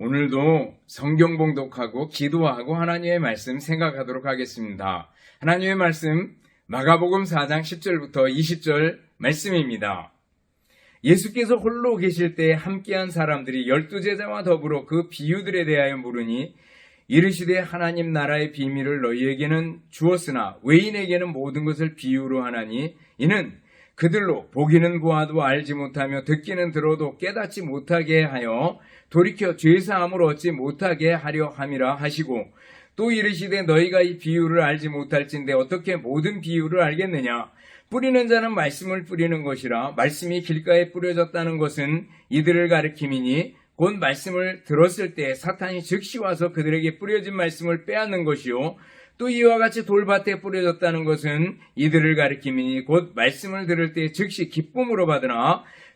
오늘도 성경 봉독하고 기도하고 하나님의 말씀 생각하도록 하겠습니다. 하나님의 말씀 마가복음 4장 10절부터 20절 말씀입니다. 예수께서 홀로 계실 때 함께한 사람들이 열두 제자와 더불어 그 비유들에 대하여 물으니 이르시되 하나님 나라의 비밀을 너희에게는 주었으나 외인에게는 모든 것을 비유로 하나니 이는 그들로 보기는 보아도 알지 못하며 듣기는 들어도 깨닫지 못하게 하여 돌이켜 죄사함을 얻지 못하게 하려 함이라 하시고 또 이르시되 너희가 이 비유를 알지 못할진데 어떻게 모든 비유를 알겠느냐? 뿌리는 자는 말씀을 뿌리는 것이라 말씀이 길가에 뿌려졌다는 것은 이들을 가리킴이니 곧 말씀을 들었을 때 사탄이 즉시 와서 그들에게 뿌려진 말씀을 빼앗는 것이요 또 이와 같이 돌밭에 뿌려졌다는 것은 이들을 가리킴이니 곧 말씀을 들을 때 즉시 기쁨으로 받으나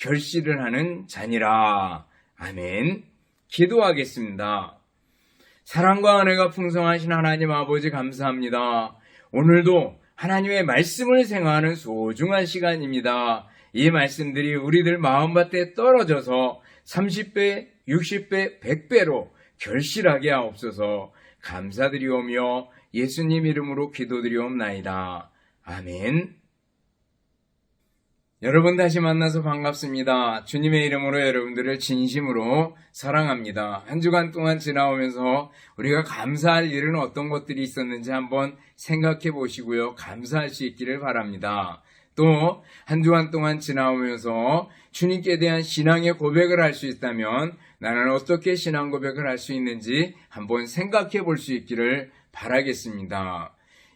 결실을 하는 자니라. 아멘. 기도하겠습니다. 사랑과 은혜가 풍성하신 하나님 아버지 감사합니다. 오늘도 하나님의 말씀을 생각하는 소중한 시간입니다. 이 말씀들이 우리들 마음밭에 떨어져서 30배, 60배, 100배로 결실하게 하옵소서 감사드리오며 예수님 이름으로 기도드리옵나이다. 아멘. 여러분 다시 만나서 반갑습니다. 주님의 이름으로 여러분들을 진심으로 사랑합니다. 한 주간 동안 지나오면서 우리가 감사할 일은 어떤 것들이 있었는지 한번 생각해 보시고요. 감사할 수 있기를 바랍니다. 또 한 주간 동안 지나오면서 주님께 대한 신앙의 고백을 할 수 있다면 나는 어떻게 신앙 고백을 할 수 있는지 한번 생각해 볼 수 있기를 바라겠습니다.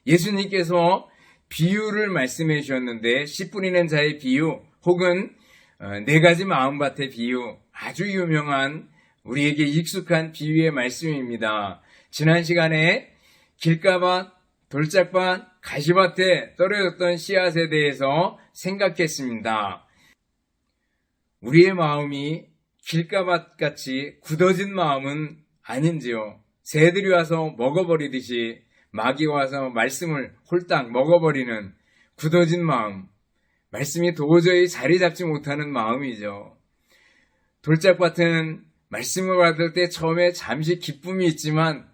예수님께서 비유를 말씀해 주셨는데 씨 뿌리는 자의 비유 혹은 어, 네 가지 마음밭의 비유 아주 유명한 우리에게 익숙한 비유의 말씀입니다. 지난 시간에 길가밭, 돌짝밭, 가시밭에 떨어졌던 씨앗에 대해서 생각했습니다. 우리의 마음이 길가밭 같이 굳어진 마음은 아닌지요. 새들이 와서 먹어버리듯이 마귀 와서 말씀을 홀딱 먹어버리는 굳어진 마음, 말씀이 도저히 자리 잡지 못하는 마음이죠. 돌짝밭은 말씀을 받을 때 처음에 잠시 기쁨이 있지만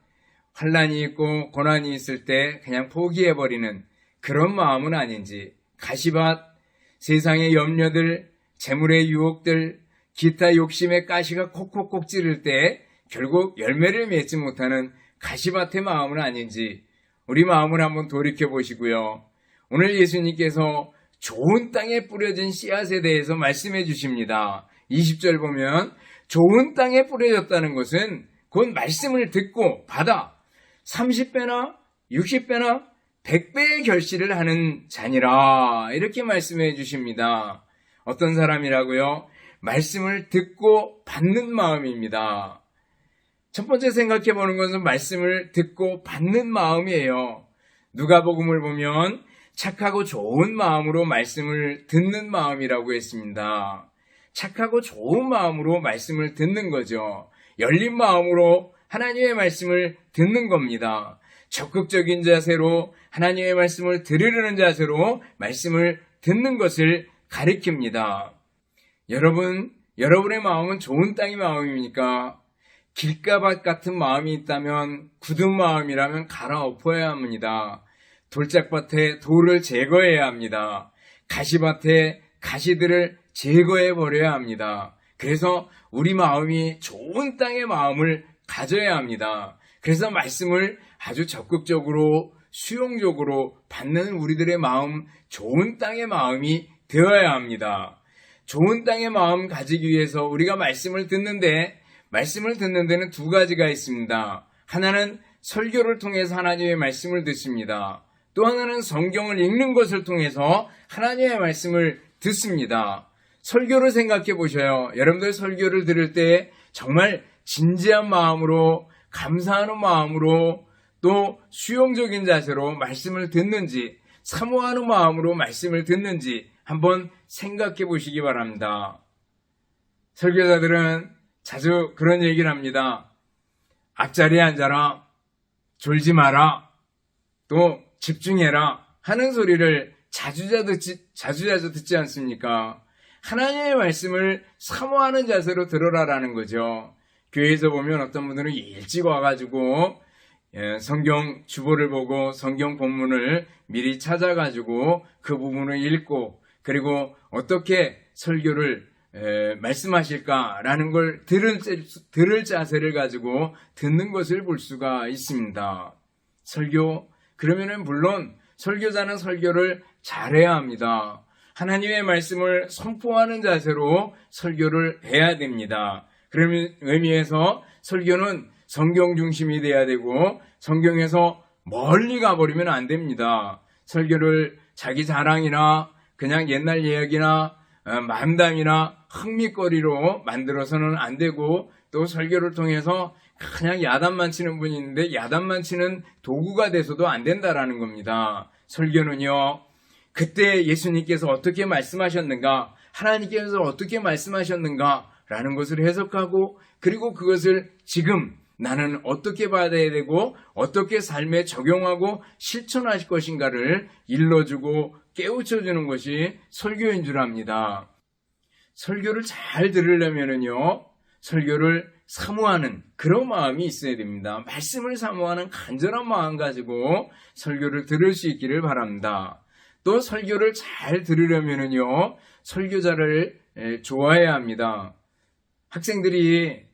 환란이 있고 고난이 있을 때 그냥 포기해버리는 그런 마음은 아닌지 가시밭, 세상의 염려들, 재물의 유혹들, 기타 욕심의 가시가 콕콕콕 찌를 때 결국 열매를 맺지 못하는 가시밭의 마음은 아닌지 우리 마음을 한번 돌이켜 보시고요. 오늘 예수님께서 좋은 땅에 뿌려진 씨앗에 대해서 말씀해 주십니다. 20절 보면 좋은 땅에 뿌려졌다는 것은 곧 말씀을 듣고 받아 30배나 60배나 100배의 결실을 하는 자니라 이렇게 말씀해 주십니다. 어떤 사람이라고요? 말씀을 듣고 받는 마음입니다. 첫 번째 생각해 보는 것은 말씀을 듣고 받는 마음이에요. 누가복음을 보면 착하고 좋은 마음으로 말씀을 듣는 마음이라고 했습니다. 착하고 좋은 마음으로 말씀을 듣는 거죠. 열린 마음으로 하나님의 말씀을 듣는 겁니다. 적극적인 자세로 하나님의 말씀을 들으려는 자세로 말씀을 듣는 것을 가리킵니다. 여러분, 여러분의 마음은 좋은 땅의 마음입니까? 길가밭 같은 마음이 있다면 굳은 마음이라면 갈아엎어야 합니다. 돌짝밭에 돌을 제거해야 합니다. 가시밭에 가시들을 제거해 버려야 합니다. 그래서 우리 마음이 좋은 땅의 마음을 가져야 합니다. 그래서 말씀을 아주 적극적으로 수용적으로 받는 우리들의 마음, 좋은 땅의 마음이 되어야 합니다. 좋은 땅의 마음 가지기 위해서 우리가 말씀을 듣는데 말씀을 듣는 데는 두 가지가 있습니다. 하나는 설교를 통해서 하나님의 말씀을 듣습니다. 또 하나는 성경을 읽는 것을 통해서 하나님의 말씀을 듣습니다. 설교를 생각해 보셔요. 여러분들 설교를 들을 때 정말 진지한 마음으로 감사하는 마음으로 또 수용적인 자세로 말씀을 듣는지 사모하는 마음으로 말씀을 듣는지 한번 생각해 보시기 바랍니다. 설교자들은 자주 그런 얘기를 합니다. 앞자리에 앉아라. 졸지 마라. 또 집중해라. 하는 소리를 자주자주 듣지, 자주자주 듣지 않습니까? 하나님의 말씀을 사모하는 자세로 들어라라는 거죠. 교회에서 보면 어떤 분들은 일찍 와가지고 예, 성경 주보를 보고 성경 본문을 미리 찾아가지고 그 부분을 읽고 그리고 어떻게 설교를 에, 말씀하실까라는 걸 들을, 들을 자세를 가지고 듣는 것을 볼 수가 있습니다. 설교 그러면은 물론 설교자는 설교를 잘해야 합니다. 하나님의 말씀을 선포하는 자세로 설교를 해야 됩니다. 그런 의미에서 설교는 성경 중심이 돼야 되고 성경에서 멀리 가버리면 안 됩니다. 설교를 자기 자랑이나 그냥 옛날 이야기나 어, 만담이나 흥미거리로 만들어서는 안 되고 또 설교를 통해서 그냥 야단만 치는 분이 있는데 야단만 치는 도구가 돼서도 안 된다라는 겁니다. 설교는요. 그때 예수님께서 어떻게 말씀하셨는가, 하나님께서 어떻게 말씀하셨는가, 라는 것을 해석하고, 그리고 그것을 지금 나는 어떻게 받아야 되고, 어떻게 삶에 적용하고 실천할 것인가를 일러주고 깨우쳐 주는 것이 설교인 줄 압니다. 설교를 잘 들으려면은요, 설교를 사모하는 그런 마음이 있어야 됩니다. 말씀을 사모하는 간절한 마음 가지고 설교를 들을 수 있기를 바랍니다. 또 설교를 잘 들으려면은요, 설교자를 에, 좋아해야 합니다. 학생들이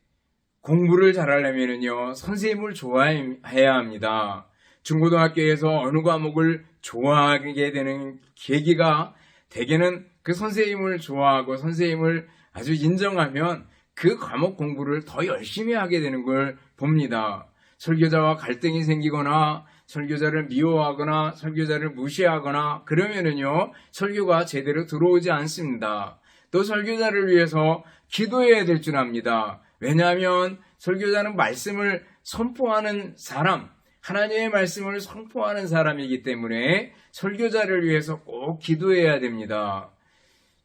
공부를 잘하려면은요, 선생님을 좋아해야 합니다. 중고등학교에서 어느 과목을 좋아하게 되는 계기가 대개는 그 선생님을 좋아하고 선생님을 아주 인정하면 그 과목 공부를 더 열심히 하게 되는 걸 봅니다. 설교자와 갈등이 생기거나 설교자를 미워하거나 설교자를 무시하거나 그러면은요 설교가 제대로 들어오지 않습니다. 또 설교자를 위해서 기도해야 될 줄 압니다. 왜냐하면 설교자는 말씀을 선포하는 사람, 하나님의 말씀을 선포하는 사람이기 때문에 설교자를 위해서 꼭 기도해야 됩니다.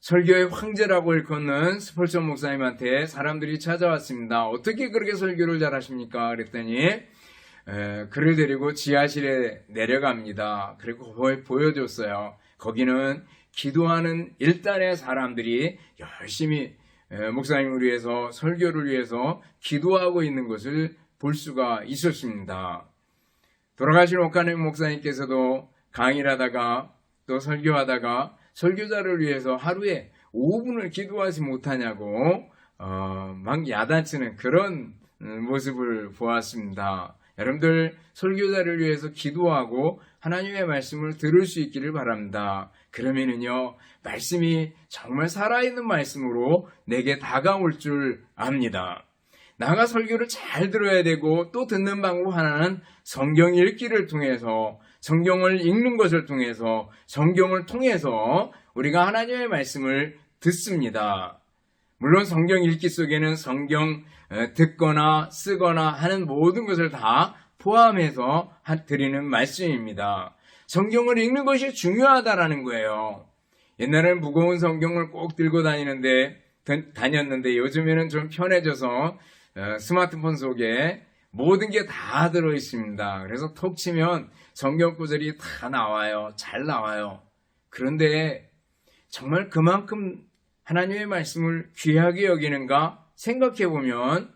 설교의 황제라고 일컫는 스펄전 목사님한테 사람들이 찾아왔습니다. 어떻게 그렇게 설교를 잘하십니까? 그랬더니 에, 그를 데리고 지하실에 내려갑니다. 그리고 보여줬어요. 거기는 기도하는 일단의 사람들이 열심히 에, 목사님을 위해서 설교를 위해서 기도하고 있는 것을 볼 수가 있었습니다. 돌아가신 옥가네 목사님께서도 강의를 하다가 또 설교하다가 설교자를 위해서 하루에 5분을 기도하지 못하냐고 어, 막 야단치는 그런 음, 모습을 보았습니다. 여러분들 설교자를 위해서 기도하고 하나님의 말씀을 들을 수 있기를 바랍니다. 그러면은요 말씀이 정말 살아있는 말씀으로 내게 다가올 줄 압니다. 나가 설교를 잘 들어야 되고 또 듣는 방법 하나는 성경 읽기를 통해서 성경을 읽는 것을 통해서 성경을 통해서 우리가 하나님의 말씀을 듣습니다. 물론 성경 읽기 속에는 성경 어, 듣거나 쓰거나 하는 모든 것을 다 포함해서 드리는 말씀입니다. 성경을 읽는 것이 중요하다라는 거예요. 옛날에는 무거운 성경을 꼭 들고 다니는데 다녔는데 요즘에는 좀 편해져서 어, 스마트폰 속에 모든 게 다 들어 있습니다. 그래서 톡 치면 성경 구절이 다 나와요. 잘 나와요. 그런데 정말 그만큼 하나님의 말씀을 귀하게 여기는가 생각해 보면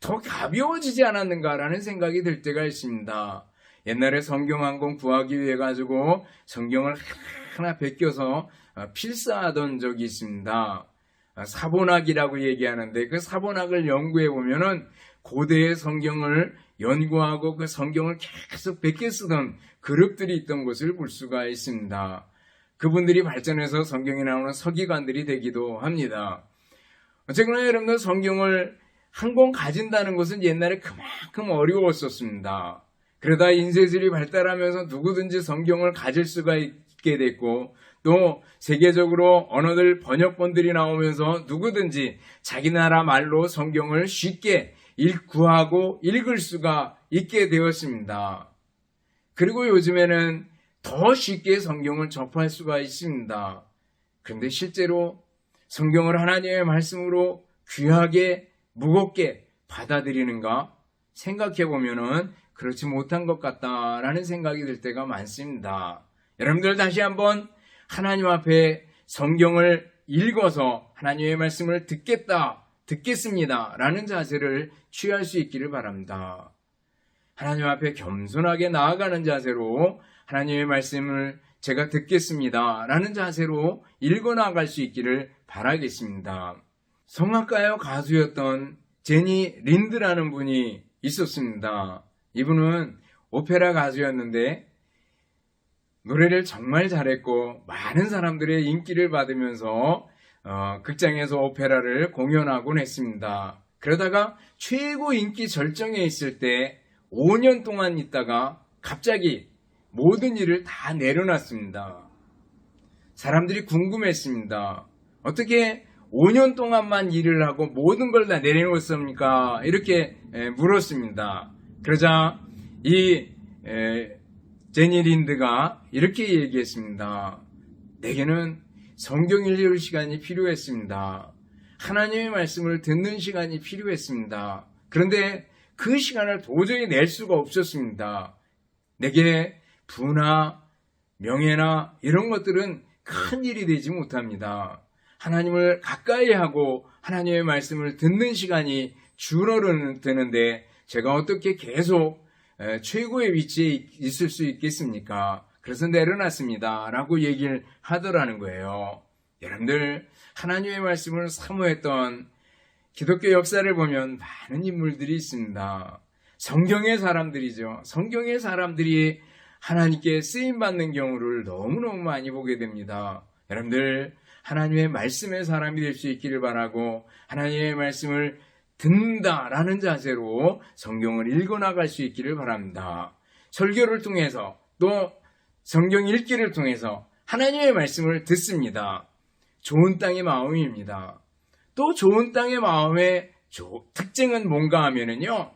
더 가벼워지지 않았는가라는 생각이 들 때가 있습니다. 옛날에 성경 한 권 구하기 위해 가지고 성경을 하나 베껴서 어, 필사하던 적이 있습니다. 어, 사본학이라고 얘기하는데 그 사본학을 연구해 보면은 고대의 성경을 연구하고 그 성경을 계속 베껴 쓰던 그룹들이 있던 것을 볼 수가 있습니다. 그분들이 발전해서 성경에 나오는 서기관들이 되기도 합니다. 어쨌거나 여러분들 성경을 한 권 가진다는 것은 옛날에 그만큼 어려웠었습니다. 그러다 인쇄술이 발달하면서 누구든지 성경을 가질 수가 있게 됐고 또 세계적으로 언어들 번역본들이 나오면서 누구든지 자기 나라 말로 성경을 쉽게 읽, 구하고 읽을 수가 있게 되었습니다. 그리고 요즘에는 더 쉽게 성경을 접할 수가 있습니다. 그런데 실제로 성경을 하나님의 말씀으로 귀하게, 무겁게 받아들이는가 생각해 보면은 그렇지 못한 것 같다라는 생각이 들 때가 많습니다. 여러분들 다시 한번 하나님 앞에 성경을 읽어서 하나님의 말씀을 듣겠다, 듣겠습니다. 라는 자세를 취할 수 있기를 바랍니다. 하나님 앞에 겸손하게 나아가는 자세로 하나님의 말씀을 제가 듣겠습니다. 라는 자세로 읽어 나갈 수 있기를 바라겠습니다. 성악가요 가수였던 제니 린드라는 분이 있었습니다. 이분은 오페라 가수였는데 노래를 정말 잘했고 많은 사람들의 인기를 받으면서 어, 극장에서 오페라를 공연하곤 했습니다. 그러다가 최고 인기 절정에 있을 때 5년 동안 있다가 갑자기 모든 일을 다 내려놨습니다. 사람들이 궁금했습니다. 어떻게 5년 동안만 일을 하고 모든 걸 다 내려놓습니까? 이렇게 에, 물었습니다. 그러자 이 에, 제니 린드가 이렇게 얘기했습니다. 내게는 성경 읽을 시간이 필요했습니다. 하나님의 말씀을 듣는 시간이 필요했습니다. 그런데 그 시간을 도저히 낼 수가 없었습니다. 내게 부나 명예나 이런 것들은 큰 일이 되지 못합니다. 하나님을 가까이 하고 하나님의 말씀을 듣는 시간이 줄어드는데 제가 어떻게 계속 에, 최고의 위치에 있을 수 있겠습니까? 그래서 내려놨습니다. 라고 얘기를 하더라는 거예요. 여러분들, 하나님의 말씀을 사모했던 기독교 역사를 보면 많은 인물들이 있습니다. 성경의 사람들이죠. 성경의 사람들이 하나님께 쓰임받는 경우를 너무너무 많이 보게 됩니다. 여러분들, 하나님의 말씀의 사람이 될 수 있기를 바라고, 하나님의 말씀을 듣는다라는 자세로 성경을 읽어나갈 수 있기를 바랍니다. 설교를 통해서 또 성경 읽기를 통해서 하나님의 말씀을 듣습니다. 좋은 땅의 마음입니다. 또 좋은 땅의 마음의 특징은 뭔가 하면은요,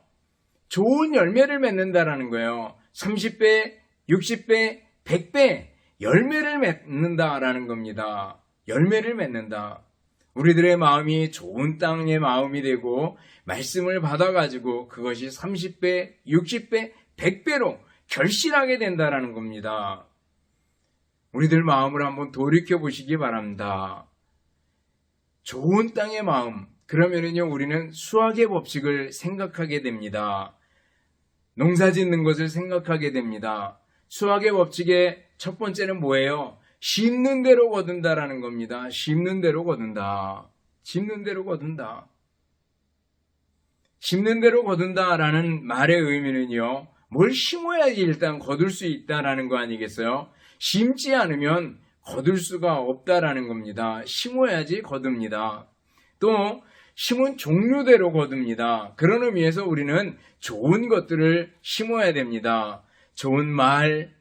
좋은 열매를 맺는다라는 거예요. 30배, 60배, 100배 열매를 맺는다라는 겁니다. 열매를 맺는다. 우리들의 마음이 좋은 땅의 마음이 되고 말씀을 받아가지고 그것이 30배, 60배, 100배로 결실하게 된다라는 겁니다. 우리들 마음을 한번 돌이켜 보시기 바랍니다. 좋은 땅의 마음, 그러면은요, 우리는 수학의 법칙을 생각하게 됩니다. 농사 짓는 것을 생각하게 됩니다. 수학의 법칙의 첫 번째는 뭐예요? 심는 대로 거둔다라는 겁니다. 심는 대로 거둔다. 심는 대로 거둔다. 심는 대로 거둔다라는 말의 의미는요. 뭘 심어야지 일단 거둘 수 있다라는 거 아니겠어요? 심지 않으면 거둘 수가 없다라는 겁니다. 심어야지 거둡니다. 또 심은 종류대로 거둡니다. 그런 의미에서 우리는 좋은 것들을 심어야 됩니다. 좋은 말,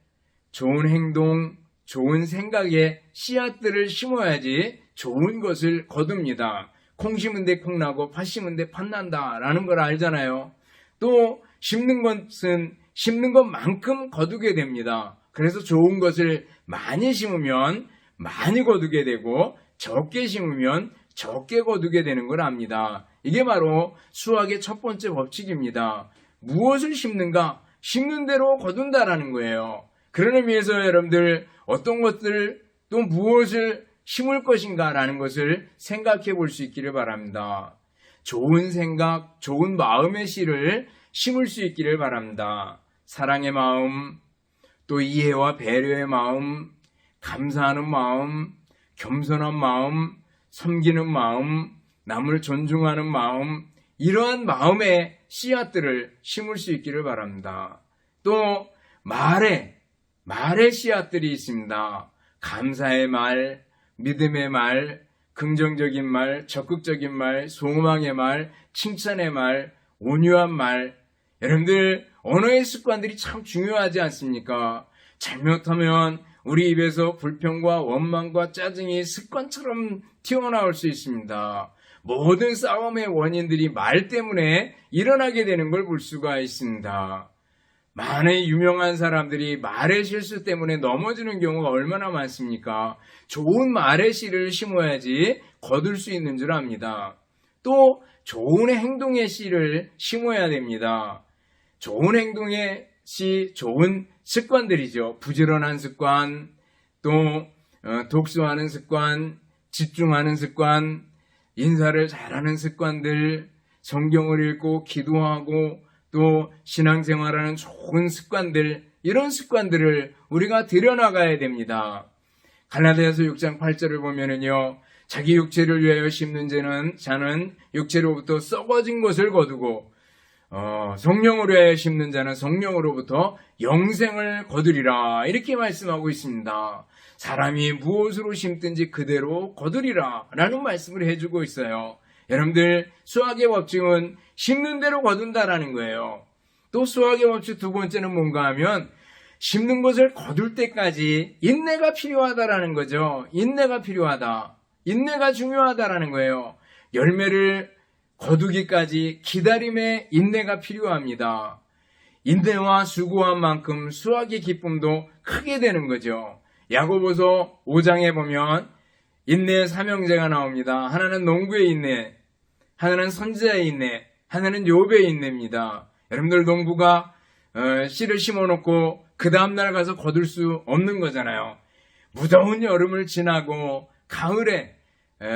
좋은 행동, 좋은 생각에 씨앗들을 심어야지 좋은 것을 거둡니다. 콩 심은 데 콩 나고 팥 심은 데 팥 난다 라는 걸 알잖아요. 또 심는 것은 심는 것만큼 거두게 됩니다. 그래서 좋은 것을 많이 심으면 많이 거두게 되고 적게 심으면 적게 거두게 되는 걸 압니다. 이게 바로 수학의 첫 번째 법칙입니다. 무엇을 심는가? 심는 대로 거둔다라는 거예요. 그런 의미에서 여러분들 어떤 것들 또 무엇을 심을 것인가라는 것을 생각해 볼 수 있기를 바랍니다. 좋은 생각, 좋은 마음의 씨를 심을 수 있기를 바랍니다. 사랑의 마음, 또 이해와 배려의 마음, 감사하는 마음, 겸손한 마음, 섬기는 마음, 남을 존중하는 마음, 이러한 마음의 씨앗들을 심을 수 있기를 바랍니다. 또 말에 말의 씨앗들이 있습니다. 감사의 말, 믿음의 말, 긍정적인 말, 적극적인 말, 소망의 말, 칭찬의 말, 온유한 말. 여러분들 언어의 습관들이 참 중요하지 않습니까? 잘못하면 우리 입에서 불평과 원망과 짜증이 습관처럼 튀어나올 수 있습니다. 모든 싸움의 원인들이 말 때문에 일어나게 되는 걸 볼 수가 있습니다. 많은 유명한 사람들이 말의 실수 때문에 넘어지는 경우가 얼마나 많습니까? 좋은 말의 씨를 심어야지 거둘 수 있는 줄 압니다. 또 좋은 행동의 씨를 심어야 됩니다. 좋은 행동의 씨, 좋은 습관들이죠. 부지런한 습관, 또 어, 독서하는 습관, 집중하는 습관, 인사를 잘하는 습관들, 성경을 읽고 기도하고 또 신앙생활하는 좋은 습관들, 이런 습관들을 우리가 들여나가야 됩니다. 갈라디아서 6장 8절을 보면은요. 자기 육체를 위하여 심는 자는, 자는 육체로부터 썩어진 것을 거두고 어, 성령으로 심는 자는 성령으로부터 영생을 거두리라 이렇게 말씀하고 있습니다. 사람이 무엇으로 심든지 그대로 거두리라 라는 말씀을 해주고 있어요. 여러분들 수학의 법칙은 심는 대로 거둔다라는 거예요. 또 수학의 법칙 두 번째는 뭔가 하면 심는 것을 거둘 때까지 인내가 필요하다라는 거죠. 인내가 필요하다. 인내가 중요하다라는 거예요. 열매를 거두기까지 기다림의 인내가 필요합니다. 인내와 수고한 만큼 수학의 기쁨도 크게 되는 거죠. 야고보서 5장에 보면 인내의 삼형제가 나옵니다. 하나는 농부의 인내, 하나는 선지자의 인내, 하나는 요배의 인내입니다. 여러분들 농부가 어, 씨를 심어놓고 그 다음날 가서 거둘 수 없는 거잖아요. 무더운 여름을 지나고 가을에 에,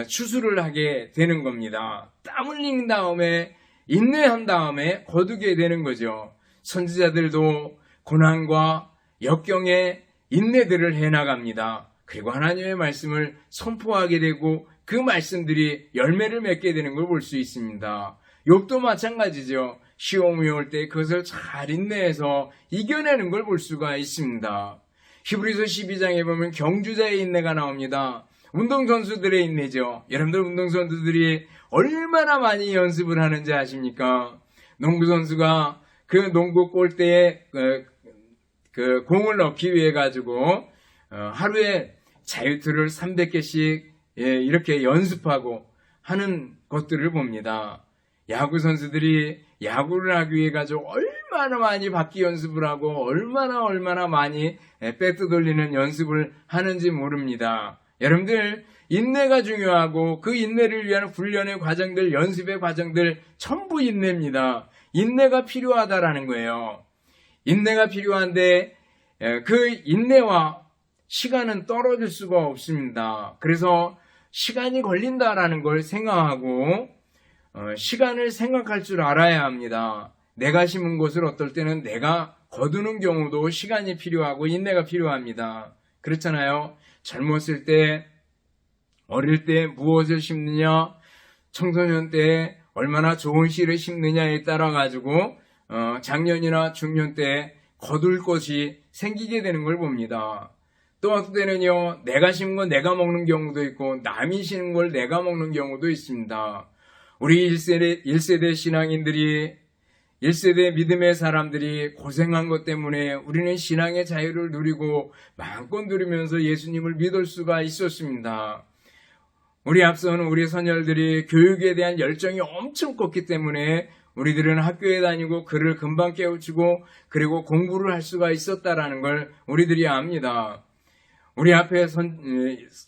추수를 하게 되는 겁니다. 땀 흘린 다음에 인내한 다음에 거두게 되는 거죠. 선지자들도 고난과 역경에 인내들을 해나갑니다. 그리고 하나님의 말씀을 선포하게 되고 그 말씀들이 열매를 맺게 되는 걸 볼 수 있습니다. 욕도 마찬가지죠. 시험이 올 때 그것을 잘 인내해서 이겨내는 걸 볼 수가 있습니다. 히브리서 12장에 보면 경주자의 인내가 나옵니다. 운동선수들의 인내죠. 여러분들 운동선수들이 얼마나 많이 연습을 하는지 아십니까? 농구선수가 그 농구 골대에 그, 그 공을 넣기 위해 가지고 어, 하루에 자유투를 300개씩 예, 이렇게 연습하고 하는 것들을 봅니다. 야구 선수들이 야구를 하기 위해 가지고 얼마나 많이 바퀴 연습을 하고 얼마나 얼마나 많이 예, 배트 돌리는 연습을 하는지 모릅니다. 여러분들 인내가 중요하고 그 인내를 위한 훈련의 과정들, 연습의 과정들 전부 인내입니다. 인내가 필요하다라는 거예요. 인내가 필요한데 예, 그 인내와 시간은 떨어질 수가 없습니다. 그래서 시간이 걸린다라는 걸 생각하고 어, 시간을 생각할 줄 알아야 합니다. 내가 심은 것을 어떨 때는 내가 거두는 경우도 시간이 필요하고 인내가 필요합니다. 그렇잖아요. 젊었을 때, 어릴 때 무엇을 심느냐, 청소년 때 얼마나 좋은 씨를 심느냐에 따라 가지고 어, 작년이나 중년 때 거둘 것이 생기게 되는 걸 봅니다. 또 어떤 때는요, 내가 심은 건 내가 먹는 경우도 있고, 남이 심은 걸 내가 먹는 경우도 있습니다. 우리 1세대, 1세대 신앙인들이, 1세대 믿음의 사람들이 고생한 것 때문에 우리는 신앙의 자유를 누리고 마음껏 누리면서 예수님을 믿을 수가 있었습니다. 우리 앞서는 우리 선열들이 교육에 대한 열정이 엄청 컸기 때문에 우리들은 학교에 다니고 글을 금방 깨우치고 그리고 공부를 할 수가 있었다라는 걸 우리들이 압니다. 우리 앞에 선,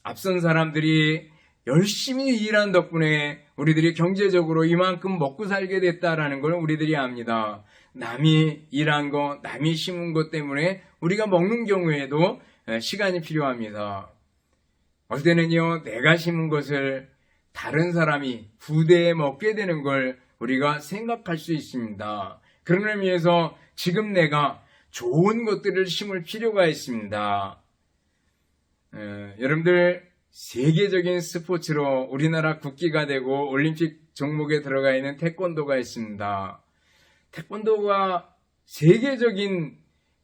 앞선 사람들이 열심히 일한 덕분에 우리들이 경제적으로 이만큼 먹고 살게 됐다라는 걸 우리들이 압니다. 남이 일한 거, 남이 심은 것 때문에 우리가 먹는 경우에도 시간이 필요합니다. 어떨 때는요, 내가 심은 것을 다른 사람이 후대에 먹게 되는 걸 우리가 생각할 수 있습니다. 그런 의미에서 지금 내가 좋은 것들을 심을 필요가 있습니다. 에, 여러분들 세계적인 스포츠로 우리나라 국기가 되고 올림픽 종목에 들어가 있는 태권도가 있습니다. 태권도가 세계적인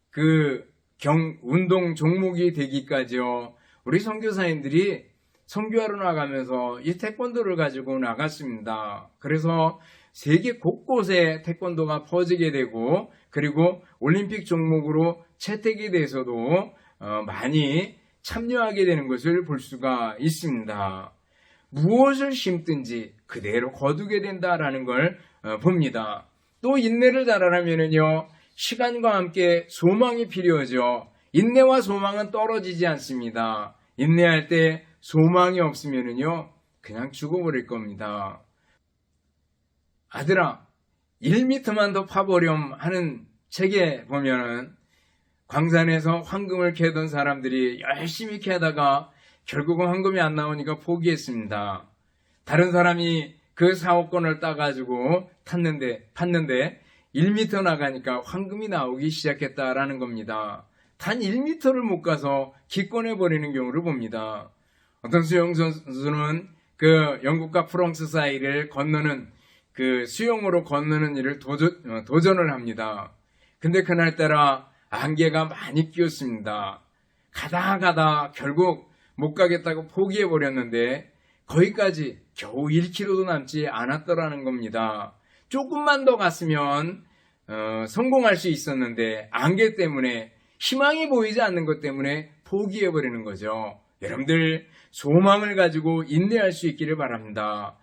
그 경, 운동 종목이 되기까지요. 우리 선교사님들이 선교하러 나가면서 이 태권도를 가지고 나갔습니다. 그래서 세계 곳곳에 태권도가 퍼지게 되고 그리고 올림픽 종목으로 채택이 돼서도 어, 많이 참여하게 되는 것을 볼 수가 있습니다. 무엇을 심든지 그대로 거두게 된다라는 걸 어, 봅니다. 또 인내를 잘하려면요 시간과 함께 소망이 필요하죠. 인내와 소망은 떨어지지 않습니다. 인내할 때 소망이 없으면요 그냥 죽어버릴 겁니다. 아들아, 1미터만 더 파보렴 하는 책에 보면은 광산에서 황금을 캐던 사람들이 열심히 캐다가 결국은 황금이 안 나오니까 포기했습니다. 다른 사람이 그 사업권을 따가지고 탔는데, 팠는데 1미터 나가니까 황금이 나오기 시작했다라는 겁니다. 단 1미터를 못 가서 기권해버리는 경우를 봅니다. 어떤 수영 선수는 그 영국과 프랑스 사이를 건너는 그 수영으로 건너는 일을 도전, 어, 도전을 합니다. 근데 그날따라 안개가 많이 끼었습니다. 가다 가다 결국 못 가겠다고 포기해 버렸는데 거기까지 겨우 1km도 남지 않았더라는 겁니다. 조금만 더 갔으면 어, 성공할 수 있었는데 안개 때문에 희망이 보이지 않는 것 때문에 포기해 버리는 거죠. 여러분들 소망을 가지고 인내할 수 있기를 바랍니다.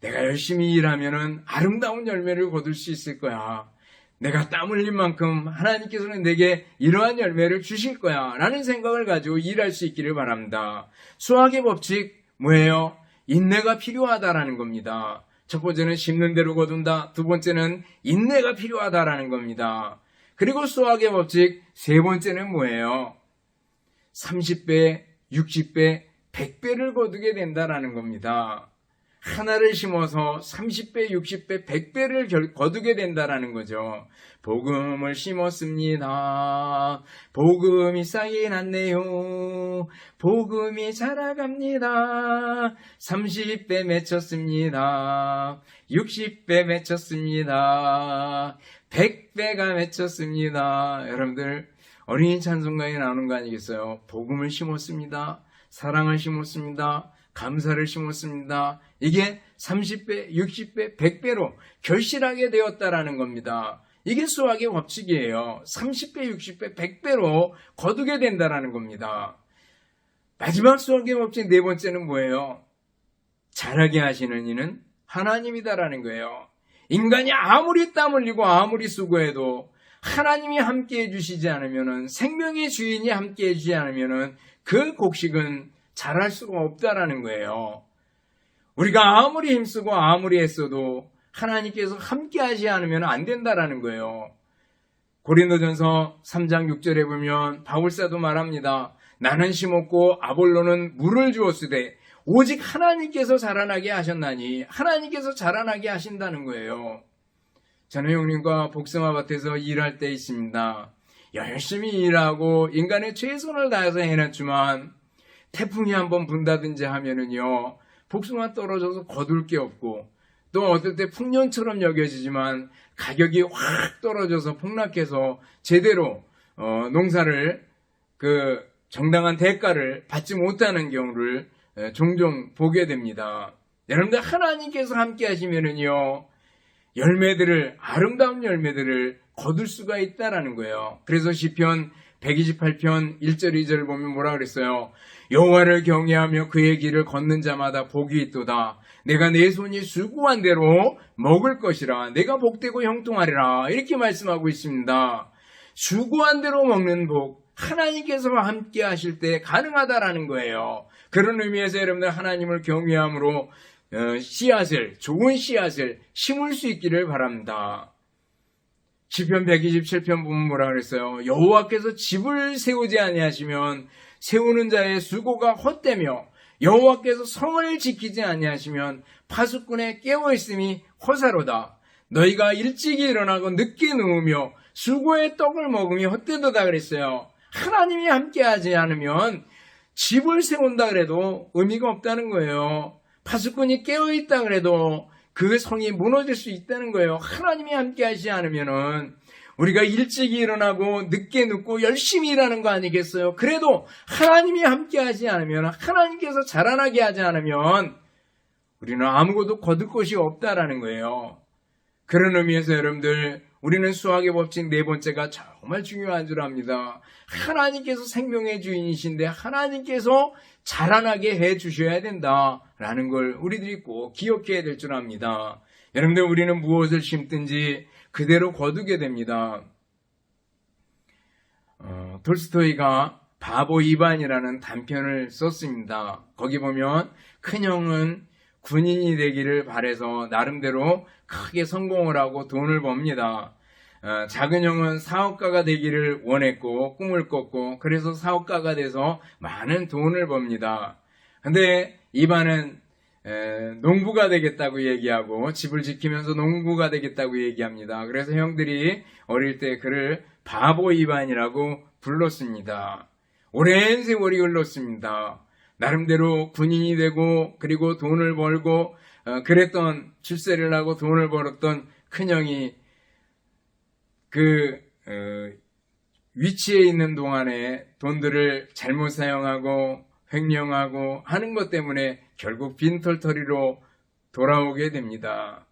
내가 열심히 일하면은 아름다운 열매를 거둘 수 있을 거야. 내가 땀 흘린 만큼 하나님께서는 내게 이러한 열매를 주실 거야. 라는 생각을 가지고 일할 수 있기를 바랍니다. 수학의 법칙, 뭐예요? 인내가 필요하다라는 겁니다. 첫 번째는 심는 대로 거둔다. 두 번째는 인내가 필요하다라는 겁니다. 그리고 수학의 법칙, 세 번째는 뭐예요? 30배, 60배, 100배를 거두게 된다라는 겁니다. 하나를 심어서 30배, 60배, 100배를 거두게 된다라는 거죠. 복음을 심었습니다. 복음이 쌓이 났네요. 복음이 자라갑니다. 30배 맺혔습니다. 60배 맺혔습니다. 100배가 맺혔습니다. 여러분들 어린이 찬송가에 나오는 거 아니겠어요? 복음을 심었습니다. 사랑을 심었습니다. 감사를 심었습니다. 이게 30배, 60배, 100배로 결실하게 되었다라는 겁니다. 이게 수학의 법칙이에요. 30배, 60배, 100배로 거두게 된다라는 겁니다. 마지막 수학의 법칙 네 번째는 뭐예요? 잘하게 하시는 이는 하나님이다라는 거예요. 인간이 아무리 땀 흘리고 아무리 수고해도 하나님이 함께 해주시지 않으면은 생명의 주인이 함께 해주지 않으면은 그 곡식은 잘할 수가 없다라는 거예요. 우리가 아무리 힘쓰고 아무리 애써도 하나님께서 함께 하지 않으면 안 된다라는 거예요. 고린도전서 3장 6절에 보면 바울사도 말합니다. 나는 심었고 아볼로는 물을 주었으되 오직 하나님께서 자라나게 하셨나니 하나님께서 자라나게 하신다는 거예요. 저는 형님과 복숭아밭에서 일할 때 있습니다. 열심히 일하고 인간의 최선을 다해서 해냈지만 태풍이 한번 분다든지 하면은요 복숭아 떨어져서 거둘 게 없고 또 어떨 때 풍년처럼 여겨지지만 가격이 확 떨어져서 폭락해서 제대로 어, 농사를 그 정당한 대가를 받지 못하는 경우를 에, 종종 보게 됩니다. 여러분들 하나님께서 함께 하시면은요 열매들을 아름다운 열매들을 거둘 수가 있다라는 거예요. 그래서 시편 128편 1절 2절을 보면 뭐라 그랬어요? 여호와를 경외하며 그의 길을 걷는 자마다 복이 있도다. 내가 내 손이 수고한 대로 먹을 것이라. 내가 복되고 형통하리라. 이렇게 말씀하고 있습니다. 수고한 대로 먹는 복, 하나님께서 함께 하실 때 가능하다라는 거예요. 그런 의미에서 여러분들 하나님을 경외함으로 어, 씨앗을, 좋은 씨앗을 심을 수 있기를 바랍니다. 시편 127편 보면 뭐라 그랬어요? 여호와께서 집을 세우지 아니하시면 세우는 자의 수고가 헛되며 여호와께서 성을 지키지 아니하시면 파수꾼의 깨어 있음이 허사로다. 너희가 일찍이 일어나고 늦게 누우며 수고의 떡을 먹으며 헛되도다 그랬어요. 하나님이 함께하지 않으면 집을 세운다 그래도 의미가 없다는 거예요. 파수꾼이 깨어 있다 그래도 그 성이 무너질 수 있다는 거예요. 하나님이 함께 하지 않으면은 우리가 일찍 일어나고 늦게 눕고 열심히 일하는 거 아니겠어요? 그래도 하나님이 함께 하지 않으면 하나님께서 자라나게 하지 않으면 우리는 아무것도 거둘 것이 없다라는 거예요. 그런 의미에서 여러분들 우리는 수학의 법칙 네 번째가 정말 중요한 줄 압니다. 하나님께서 생명의 주인이신데 하나님께서 자라나게 해 주셔야 된다라는 걸 우리들이 꼭 기억해야 될 줄 압니다. 여러분들 우리는 무엇을 심든지 그대로 거두게 됩니다. 어, 톨스토이가 바보 이반이라는 단편을 썼습니다. 거기 보면 큰형은 군인이 되기를 바래서 나름대로 크게 성공을 하고 돈을 법니다. 어, 작은 형은 사업가가 되기를 원했고 꿈을 꿨고 그래서 사업가가 돼서 많은 돈을 법니다. 근데 이반은 에, 농부가 되겠다고 얘기하고 집을 지키면서 농부가 되겠다고 얘기합니다. 그래서 형들이 어릴 때 그를 바보 이반이라고 불렀습니다. 오랜 세월이 흘렀습니다. 나름대로 군인이 되고 그리고 돈을 벌고 어, 그랬던 출세를 하고 돈을 벌었던 큰형이 그 어, 위치에 있는 동안에 돈들을 잘못 사용하고 횡령하고 하는 것 때문에 결국 빈털터리로 돌아오게 됩니다.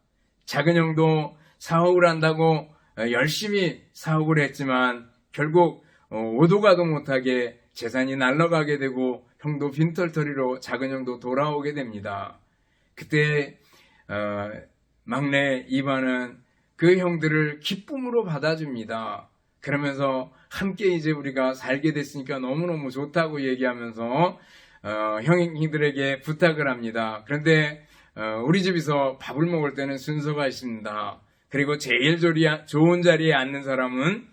작은 형도 사업을 한다고 어, 열심히 사업을 했지만 결국 어, 오도 가도 못하게 재산이 날아가게 되고 형도 빈털터리로 작은 형도 돌아오게 됩니다. 그때 어, 막내 이반은 그 형들을 기쁨으로 받아줍니다. 그러면서 함께 이제 우리가 살게 됐으니까 너무너무 좋다고 얘기하면서 어, 형들에게 부탁을 합니다. 그런데 어, 우리 집에서 밥을 먹을 때는 순서가 있습니다. 그리고 제일 좋은 자리에 앉는 사람은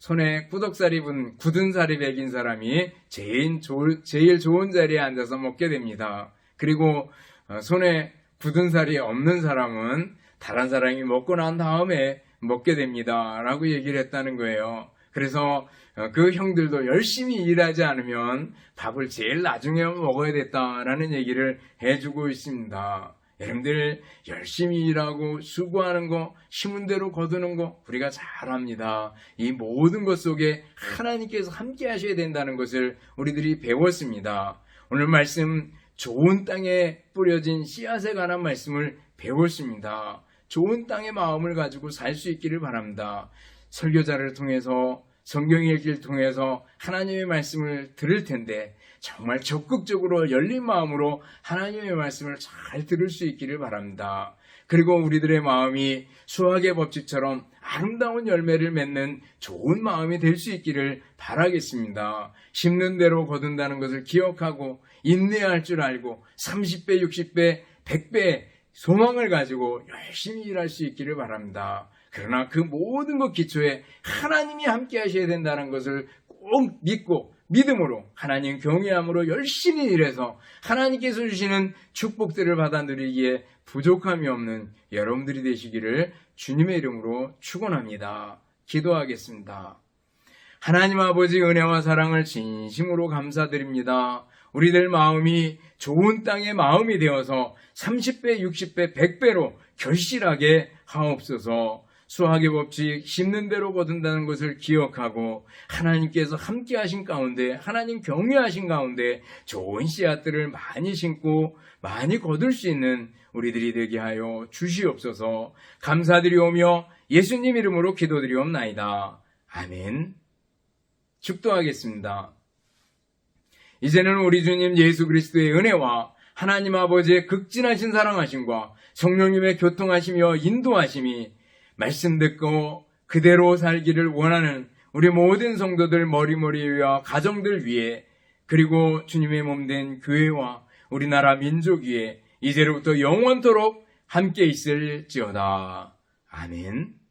손에 꾸덕살이 분 굳은 살이 베긴 사람이 제일, 조, 제일 좋은 자리에 앉아서 먹게 됩니다. 그리고 어, 손에 굳은 살이 없는 사람은 다른 사람이 먹고 난 다음에 먹게 됩니다. 라고 얘기를 했다는 거예요. 그래서 어, 그 형들도 열심히 일하지 않으면 밥을 제일 나중에 먹어야 됐다라는 얘기를 해주고 있습니다. 여러분들 열심히 일하고 수고하는 거, 심은 대로 거두는 거 우리가 잘합니다. 이 모든 것 속에 하나님께서 함께 하셔야 된다는 것을 우리들이 배웠습니다. 오늘 말씀 좋은 땅에 뿌려진 씨앗에 관한 말씀을 배웠습니다. 좋은 땅의 마음을 가지고 살 수 있기를 바랍니다. 설교자를 통해서 성경 읽기를 통해서 하나님의 말씀을 들을 텐데 정말 적극적으로 열린 마음으로 하나님의 말씀을 잘 들을 수 있기를 바랍니다. 그리고 우리들의 마음이 수학의 법칙처럼 아름다운 열매를 맺는 좋은 마음이 될 수 있기를 바라겠습니다. 심는 대로 거둔다는 것을 기억하고 인내할 줄 알고 30배, 60배, 100배 소망을 가지고 열심히 일할 수 있기를 바랍니다. 그러나 그 모든 것 기초에 하나님이 함께 하셔야 된다는 것을 꼭 믿고 믿음으로 하나님 경외함으로 열심히 일해서 하나님께서 주시는 축복들을 받아 누리기에 부족함이 없는 여러분들이 되시기를 주님의 이름으로 축원합니다. 기도하겠습니다. 하나님 아버지 은혜와 사랑을 진심으로 감사드립니다. 우리들 마음이 좋은 땅의 마음이 되어서 30배, 60배, 100배로 결실하게 하옵소서. 수학의 법칙 심는 대로 거둔다는 것을 기억하고 하나님께서 함께 하신 가운데 하나님 경외하신 가운데 좋은 씨앗들을 많이 심고 많이 거둘 수 있는 우리들이 되게 하여 주시옵소서 감사드리오며 예수님 이름으로 기도드리옵나이다. 아멘. 축도하겠습니다. 이제는 우리 주님 예수 그리스도의 은혜와 하나님 아버지의 극진하신 사랑하심과 성령님의 교통하시며 인도하심이 말씀 듣고 그대로 살기를 원하는 우리 모든 성도들 머리머리 위와 가정들 위해 그리고 주님의 몸된 교회와 우리나라 민족 위에 이제로부터 영원토록 함께 있을지어다. 아멘.